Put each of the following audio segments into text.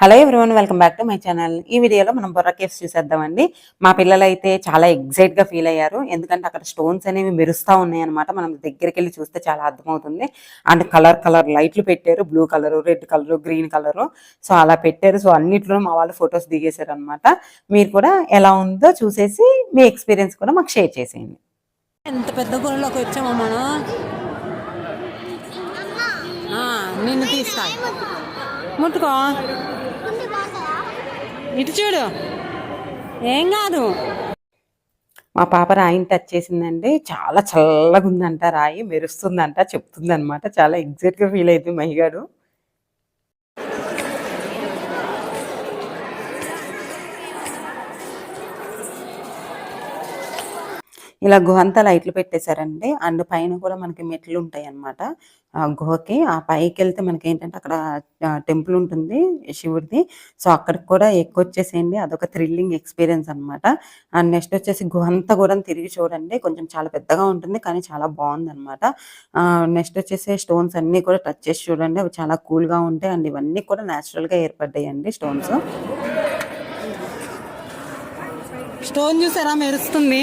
Hello everyone welcome back to my channel. ఈ వీడియోలో మనం బొర్ర కేవ్స్ చూసేద్దామండి. మా పిల్లలు అయితే చాలా ఎగ్జైట్గా ఫీల్ అయ్యారు. ఎందుకంటే అక్కడ స్టోన్స్ అనేవి మెరుస్తూ ఉన్నాయి అనమాట మనం దగ్గరికి వెళ్ళి చూస్తే చాలా అర్థమవుతుంది. అండ్ కలర్ కలర్ లైట్లు పెట్టారు. Blue colour red colour green colour. So అలా పెట్టారు. సో అన్నిట్లో మా వాళ్ళు ఫొటోస్ దిగేశారు అనమాట మీరు కూడా ఎలా ఉందో చూసేసి మీ ఎక్స్పీరియన్స్ కూడా మాకు షేర్ చేసేయండి. ఎంత పెద్ద గుణలోకి వచ్చామో మనం. నిన్ను తీస్తా. ముట్టుకో. ఇటు చూడు. ఏం కాదు. మా పాప రాయిని టచ్ చేసిందండి. చాలా చల్లగా ఉందంట రాయి మెరుస్తుందంట చెప్తుంది అనమాట చాలా ఎగ్జైట్గా ఫీల్ అవుతుంది మహిగాడు ఇలా గుహ అంతా లైట్లు పెట్టేశారండి. అండ్ పైన కూడా మనకి మెట్లు ఉంటాయి అన్నమాట ఆ గుహకి ఆ పైకి వెళ్తే మనకి ఏంటంటే అక్కడ టెంపుల్ ఉంటుంది శివుడిది. సో అక్కడికి కూడా ఎక్కొచ్చేసేయండి. అదొక థ్రిల్లింగ్ ఎక్స్పీరియన్స్ అన్నమాట. అండ్ నెక్స్ట్ వచ్చేసి గుహ అంతా కూడా తిరిగి చూడండి. కొంచెం చాలా పెద్దగా ఉంటుంది కానీ చాలా బాగుంది అనమాట నెక్స్ట్ వచ్చేసి స్టోన్స్ అన్ని కూడా టచ్ చేసి చూడండి. అవి చాలా కూల్గా ఉంటాయి. అండ్ ఇవన్నీ కూడా న్యాచురల్గా ఏర్పడ్డాయండి స్టోన్స్. స్టోన్ చూసారా మెరుస్తుంది?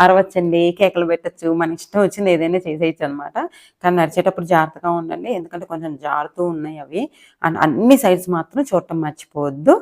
అరవచ్చండి కేకలు పెట్టచ్చు మన ఇష్టం వచ్చింది ఏదైనా చేసేయచ్చు అనమాట కానీ నడిచేటప్పుడు జాగ్రత్తగా ఉండండి ఎందుకంటే కొంచెం జారుతూ ఉన్నాయి అవి. అండ్ అన్ని సైడ్స్ మాత్రం చూడటం మర్చిపోవద్దు.